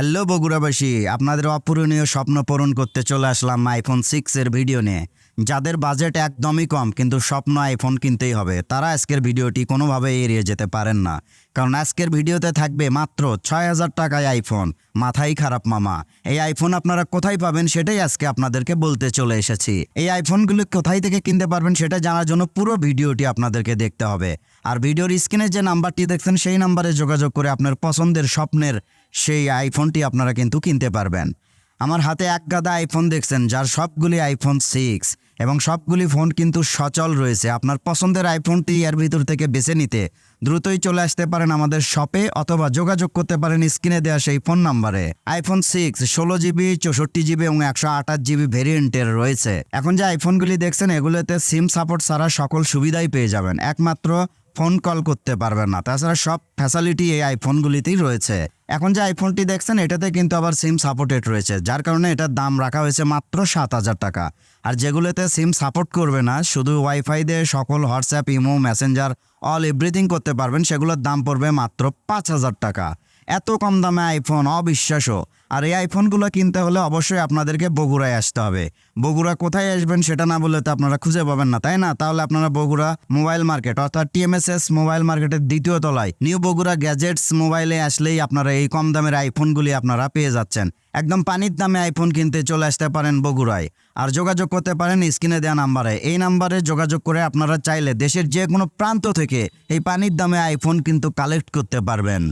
Hello বগুড়াবাসী, আপনাদের অপূরণীয় স্বপ্ন পূরণ করতে চলে আসলাম আইফোন সিক্সের ভিডিও নিয়ে। যাদের বাজেট একদমই কম, কিন্তু স্বপ্ন আইফোন কিনতেই হবে, তারা আজকের ভিডিওটি কোনোভাবে এড়িয়ে যেতে পারেন না। কারণ আজকের ভিডিওতে থাকবে মাত্র ছয় হাজার টাকায় আইফোন মাথাই খারাপ মামা। এই আইফোন আপনারা কোথায় পাবেন সেটাই আজকে আপনাদেরকে বলতে চলে এসেছি। এই আইফোনগুলো কোথায় থেকে কিনতে পারবেন সেটা জানার জন্য পুরো ভিডিওটি আপনাদেরকে দেখতে হবে। আর ভিডিওর স্ক্রিনে যে নাম্বারটি দেখছেন, সেই নাম্বারে যোগাযোগ করে আপনার পছন্দের স্বপ্নের সেই আইফোনটি আপনারা কিন্তু কিনতে পারবেন। আমার হাতে এক গাদা আইফোন দেখছেন, যার সবগুলি আইফোন সিক্স এবং সবগুলি ফোন কিন্তু সচল রয়েছে। আপনার পছন্দের আইফোনটি এর ভিতর থেকে বেছে নিতে দ্রুতই চলে আসতে পারেন আমাদের শপে অথবা যোগাযোগ করতে পারেন স্ক্রিনে দেওয়া সেই ফোন নাম্বারে আইফোন সিক্স ষোলো জিবি চৌষট্টি জিবি এবং একশো আঠাশ জিবি ভেরিয়েন্টের রয়েছে। এখন যে আইফোনগুলি দেখছেন, এগুলোতে সিম সাপোর্ট ছাড়া সকল সুবিধাই পেয়ে যাবেন। একমাত্র ফোন কল করতে পারবেন না। তাছাড়া সব ফ্যাসিলিটি এই আইফোনগুলিতেই রয়েছে। এখন যে আইফোনটি দেখছেন, এটাতে কিন্তু আবার সিম সাপোর্টেড রয়েছে। যার কারণে এটার দাম রাখা হয়েছে মাত্র সাত হাজার টাকা। আর যেগুলোতে সিম সাপোর্ট করবে না, শুধু ওয়াইফাই দিয়ে সকল WhatsApp imo Messenger all everything করতে পারবেন, সেগুলোর দাম পড়বে মাত্র পাঁচ হাজার টাকা। এত কম দামে আইফোন অবিশ্বাস্য। আর এই আইফোনগুলো কিনতে হলে অবশ্যই আপনাদেরকে বগুড়ায় আসতে হবে। বগুড়া কোথায় আসবেন সেটা না বললে তো আপনারা খুঁজে পাবেন না, তাই না? তাহলে আপনারা বগুড়া মোবাইল মার্কেট, অর্থাৎ টিএমএসএস মোবাইল মার্কেটের দ্বিতীয় তলায়, নিউ বগুড়া গ্যাজেটস মোবাইলে আসলেই আপনারা এই কম দামের আইফোনগুলি আপনারা পেয়ে যাচ্ছেন। একদম পানির দামে আইফোন কিনতে চলে আসতে পারেন বগুড়ায়। আর যোগাযোগ করতে পারেন স্ক্রিনে দেওয়া নাম্বারে। এই নাম্বারে যোগাযোগ করে আপনারা চাইলে দেশের যে কোনো প্রান্ত থেকে এই পানির দামে আইফোন কিন্তু কালেক্ট করতে পারবেন।